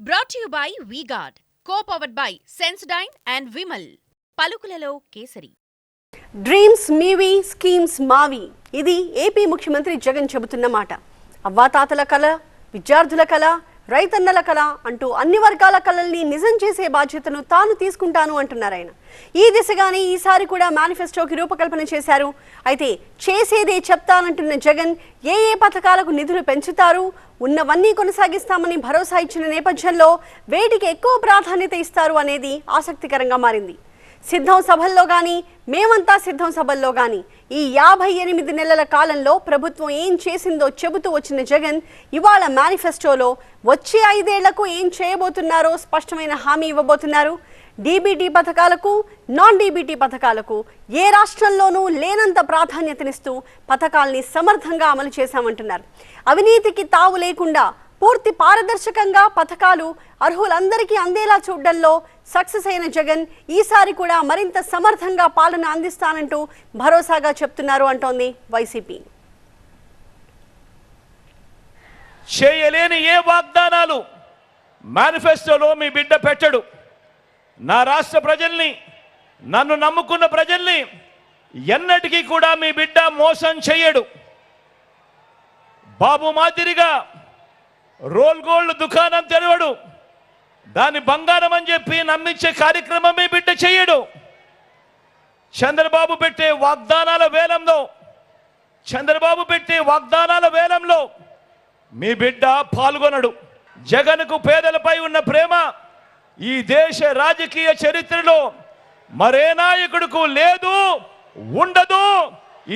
Brought you by V-Guard co powered by Sensodyne and Vimal పలుకులలో kesari. Dreams మీవి schemes మావి ఇది AP ముఖ్యమంత్రి జగన్ చెబుతున్న మాట. అవ్వాతాతల కళ విద్యార్థుల కళ రైతన్నల కళ అంటూ అన్ని వర్గాల కళల్ని నిజం చేసే బాధ్యతను తాను తీసుకుంటాను అంటున్నారు ఆయన. ఈ దిశగానే ఈసారి కూడా మేనిఫెస్టోకి రూపకల్పన చేశారు. అయితే చేసేదే చెప్తానంటున్న జగన్ ఏ ఏ పథకాలకు నిధులు పెంచుతారు? ఉన్నవన్నీ కొనసాగిస్తామని భరోసా ఇచ్చిన నేపథ్యంలో వేటికి ఎక్కువ ప్రాధాన్యత ఇస్తారు అనేది ఆసక్తికరంగా మారింది. సిద్ధం సభల్లో కానీ మేమంతా సిద్ధం సభల్లో కానీ ఈ యాభై ఎనిమిది నెలల కాలంలో ప్రభుత్వం ఏం చేసిందో చెబుతూ వచ్చిన జగన్ ఇవాళ మేనిఫెస్టోలో వచ్చే ఐదేళ్ళకు ఏం చేయబోతున్నారో స్పష్టమైన హామీ ఇవ్వబోతున్నారు. డీబీటీ పథకాలకు నాన్ డీబీటీ పథకాలకు ఏ రాష్ట్రంలోనూ లేనంత ప్రాధాన్యతనిస్తూ పథకాల్ని సమర్థంగా అమలు చేశామంటున్నారు. అవినీతికి తావు లేకుండా పూర్తి పారదర్శకంగా పథకాలు అర్హులందరికీ అందేలా చూడడంలో సక్సెస్ అయిన జగన్ ఈసారి కూడా మరింత సమర్థంగా పాలన అందిస్తానంటూ భరోసాగా చెప్తున్నారు అంటోంది వైసీపీ. చేయలేని ఏ వాగ్దానాలు మేనిఫెస్టోలో మీ బిడ్డ పెట్టడు. నా రాష్ట్ర ప్రజల్ని నన్ను నమ్ముకున్న ప్రజల్ని ఎన్నటికీ కూడా మీ బిడ్డ మోసం చేయడు బాబు మాదిరిగా రోల్ గోల్డ్ దుకాణం తెరవడు. దాన్ని బంగారం అని చెప్పి నమ్మించే కార్యక్రమం మీ బిడ్డ చేయడు. చంద్రబాబు పెట్టే వాగ్దానాల వేలంలో చంద్రబాబు పెట్టే వాగ్దానాల వేలంలో మీ బిడ్డ పాల్గొనడు. జగన్కు పేదలపై ఉన్న ప్రేమ ఈ దేశ రాజకీయ చరిత్రలో మరే నాయకుడుకు లేదు ఉండదు.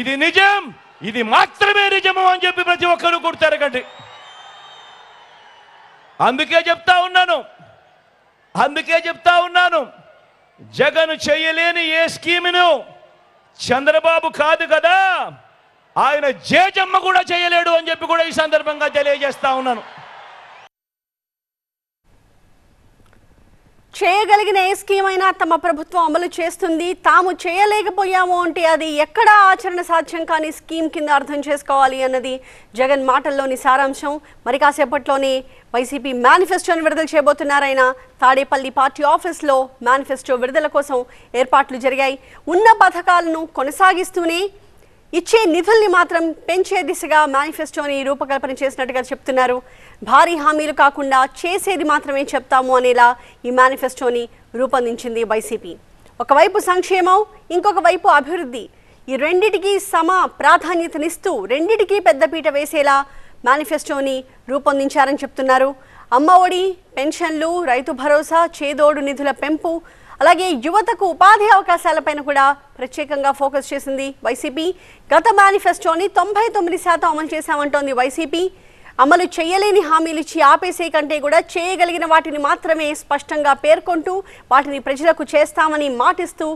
ఇది నిజం ఇది మాత్రమే నిజము అని చెప్పి ప్రతి ఒక్కరు గుర్తెరగండి అందుకే చెప్తా ఉన్నాను. అందుకే చెప్తా ఉన్నాను. జగన్ చేయలేని ఏ స్కీమును చంద్రబాబు కాదు కదా ఆయన జేజమ్మ కూడా చేయలేడు అని చెప్పి కూడా ఈ సందర్భంగా తెలియజేస్తా ఉన్నాను. చేయగలిగిన ఏ స్కీమ్ అయినా తమ ప్రభుత్వం అమలు చేస్తుంది. తాము చేయలేకపోయాము అంటే అది ఎక్కడ ఆచరణ సాధ్యం కాని స్కీమ్ కింద అర్థం చేసుకోవాలి అన్నది జగన్ మాటల్లోని సారాంశం. మరి కాసేపట్లోనే వైసీపీ మేనిఫెస్టోని విడుదల చేయబోతున్నారైనా తాడేపల్లి పార్టీ ఆఫీస్లో మేనిఫెస్టో విడుదల కోసం ఏర్పాట్లు జరిగాయి. ఉన్న పథకాలను కొనసాగిస్తూనే ఇచ్చే నిధుల్ని మాత్రం పెంచే దిశగా మేనిఫెస్టోని రూపకల్పన చేసినట్టుగా చెప్తున్నారు. భారీ హామీలు కాకుండా చేసేది మాత్రమే చెప్తాము అనేలా ఈ మేనిఫెస్టోని రూపొందించింది వైసీపీ. ఒకవైపు సంక్షేమం ఇంకొక వైపు అభివృద్ధి. ఈ రెండిటికి సమ ప్రాధాన్యతనిస్తూ రెండిటికి పెద్దపీట వేసేలా మేనిఫెస్టోని రూపొందించారని చెప్తున్నారు. అమ్మ ఒడి పెన్షన్లు రైతు భరోసా చేదోడు నిధుల పెంపు అలాగే యువతకు ఉపాధి అవకాశాలపైన కూడా ప్రత్యేకంగా ఫోకస్ చేసింది వైసీపీ. గత మేనిఫెస్టోని తొంభై తొమ్మిది శాతం అమలు చేశామంటోంది వైసీపీ. అమలు చేయలేని హామీలు ఇచ్చి ఆపేసే కంటే కూడా చేయగలిగిన వాటిని మాత్రమే స్పష్టంగా పేర్కొంటూ వాటిని ప్రజలకు చేస్తామని మాటిస్తూ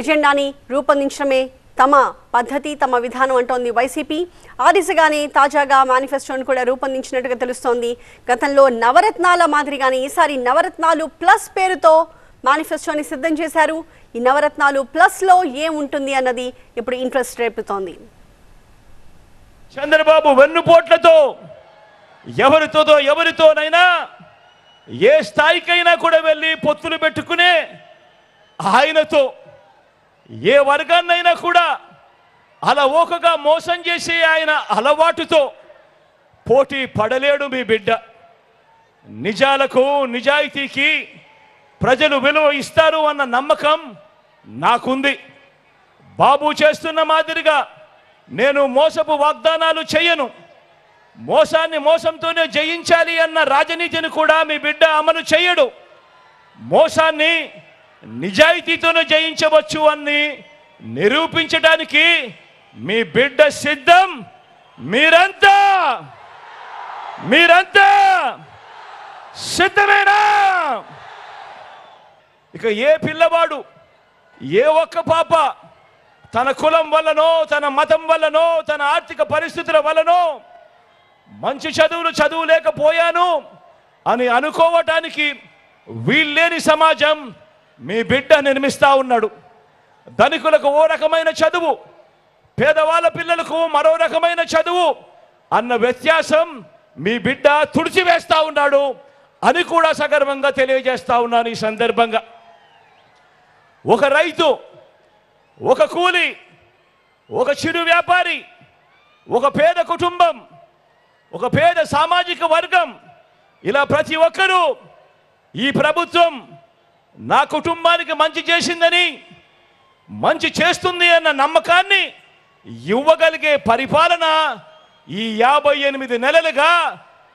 ఎజెండాని రూపొందించడమే తమ పద్ధతి తమ విధానం అంటోంది వైసీపీ. ఆ దిశగానే తాజాగా మేనిఫెస్టోను కూడా రూపొందించినట్టుగా తెలుస్తోంది. గతంలో నవరత్నాల మాదిరిగానే ఈసారి నవరత్నాలు ప్లస్ పేరుతో మేనిఫెస్టోని సిద్ధం చేశారు. ఈ నవరత్నాలు ప్లస్లో ఏముంటుంది అన్నది ఇప్పుడు ఇంట్రెస్ట్ రేపుతోంది. చంద్రబాబు వెన్నుపోట్లతో ఎవరితోదో ఎవరితోనైనా ఏ స్థాయికైనా కూడా వెళ్ళి పొత్తులు పెట్టుకునే ఆయనతో ఏ వర్గాన్నైనా కూడా అలా ఓకగా మోసం చేసే ఆయన అలవాటుతో పోటీ పడలేడు మీ బిడ్డ. నిజాలకు నిజాయితీకి ప్రజలు విలువ ఇస్తారు అన్న నమ్మకం నాకుంది. బాబు చేస్తున్న మాదిరిగా నేను మోసపు వాగ్దానాలు చేయను. మోసాన్ని మోసంతోనే జయించాలి అన్న రాజనీతిని కూడా మీ బిడ్డ అమలు చేయడు. మోసాన్ని నిజాయితీతోనే జయించవచ్చు అని నిరూపించడానికి మీ బిడ్డ సిద్ధం. మీరంతా మీరంతా సిద్ధమేనా? ఇక ఏ పిల్లవాడు ఏ ఒక్క పాప తన కులం వల్లనో తన మతం వల్లనో తన ఆర్థిక పరిస్థితుల వల్లనో మంచి చదువులు చదువులేకపోయాను అని అనుకోవటానికి వీళ్ళేని సమాజం మీ బిడ్డ నిర్మిస్తా ఉన్నాడు. ధనికులకు ఓ రకమైన చదువు పేదవాళ్ళ పిల్లలకు మరో రకమైన చదువు అన్న వ్యత్యాసం మీ బిడ్డ తుడిచివేస్తా ఉన్నాడు అని కూడా సగర్వంగా తెలియజేస్తా ఉన్నాను ఈ సందర్భంగా. ఒక రైతు ఒక కూలి ఒక చిరు వ్యాపారి ఒక పేద కుటుంబం ఒక పేద సామాజిక వర్గం ఇలా ప్రతి ఒక్కరూ ఈ ప్రభుత్వం నా కుటుంబానికి మంచి చేసిందని మంచి చేస్తుంది అన్న నమ్మకాన్ని ఇవ్వగలిగే పరిపాలన ఈ యాభై ఎనిమిది నెలలుగా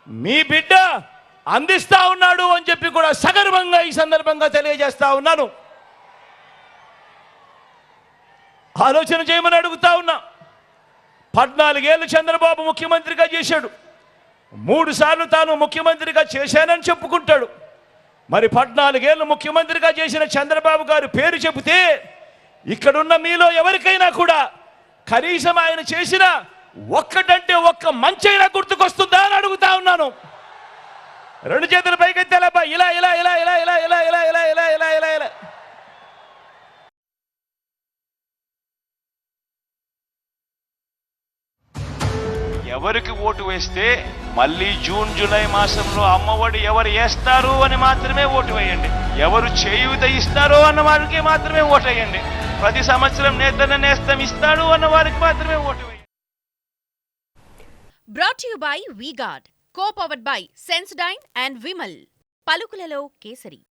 మీ బిడ్డ అందిస్తా ఉన్నాడు అని చెప్పి కూడా సగర్వంగా ఈ సందర్భంగా తెలియజేస్తా ఉన్నాను. ఆలోచన చేయమని అడుగుతా ఉన్నా పద్నాలుగేళ్ళు చంద్రబాబు ముఖ్యమంత్రిగా చేశాడు మూడు సార్లు తాను ముఖ్యమంత్రిగా చేశానని చెప్పుకుంటాడు మరి పద్నాలుగేళ్ళు ముఖ్యమంత్రిగా చేసిన చంద్రబాబు గారు పేరు చెబితే ఇక్కడున్న మీలో ఎవరికైనా కూడా కనీసం ఆయన చేసిన ఒక్కటంటే ఒక్క మంచైనా గుర్తుకొస్తుందా అని అడుగుతా ఉన్నాను రెండు చేతులు పైకెత్తేలబ్బా ఇలా ఇలా ఇలా ఇలా ఇలా ఇలా ఇలా ఇలా ఇలా ఇలా ఇలా ఇలా ఎవరికి ఓటు వేస్తే మళ్ళీ జూన్ జూలై మాసంలో అమ్మఒడి ఎవరు వేస్తారు అని మాత్రమే ఓటు వేయండి. ఎవరు చేయూత ఇస్తారో అన్న వారికి మాత్రమే ఓటు వేయండి. ప్రతి సంవత్సరం నేతన్న నేస్తం ఇస్తాడు అన్న వారికి మాత్రమే ఓటు వేయండి. Brought you by V-Guard co powered by Sensodyne and Vimal పలుకులలో kesari.